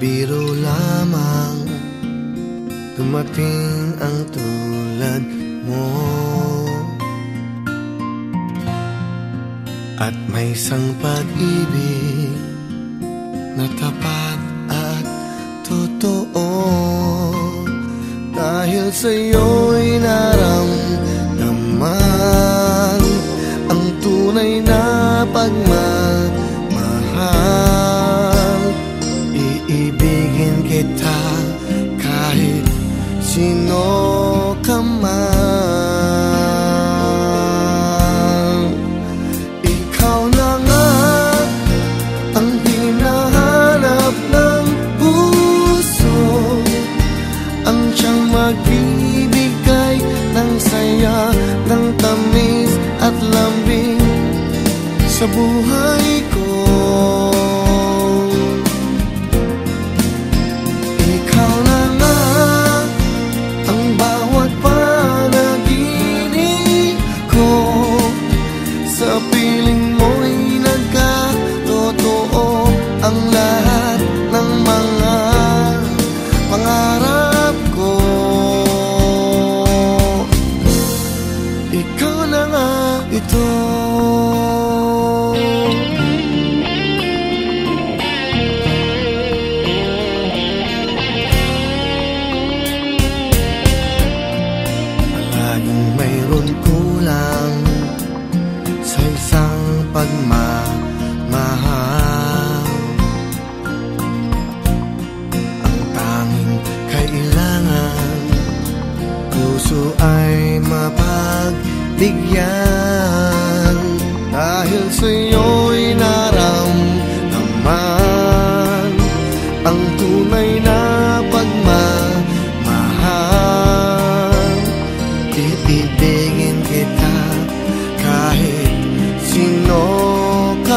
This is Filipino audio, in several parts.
biro lamang. Dumating ang tulad mo. At may isang pag-ibig Na tapat at totoo. Dahil sa'yo'y nararamdaman sa buhay Mayroon kulang sa isang pagmamahal. Ang tanging kailangan puso ay mapagbigyan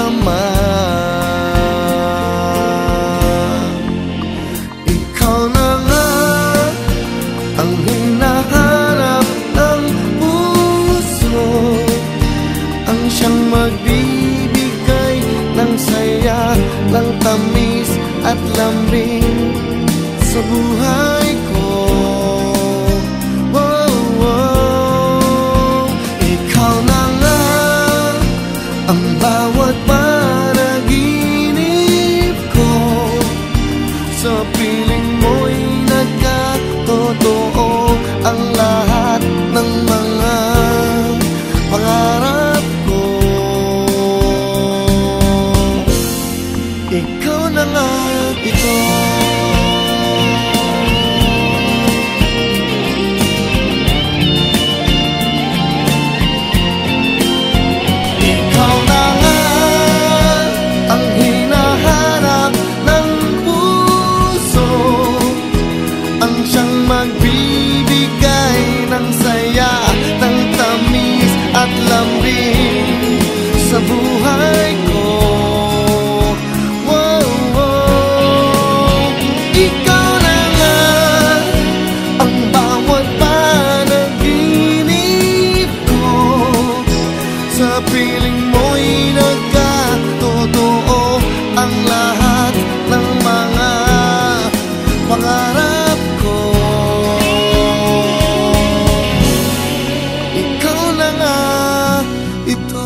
ka man Ikaw na nga ang hinahanap ng puso. Ang siyang magbibigay ng saya, ng tamis at lambing sa buhay magbibigay ng saya, ng tamis at lambing sa buhay Ikaw na nga ito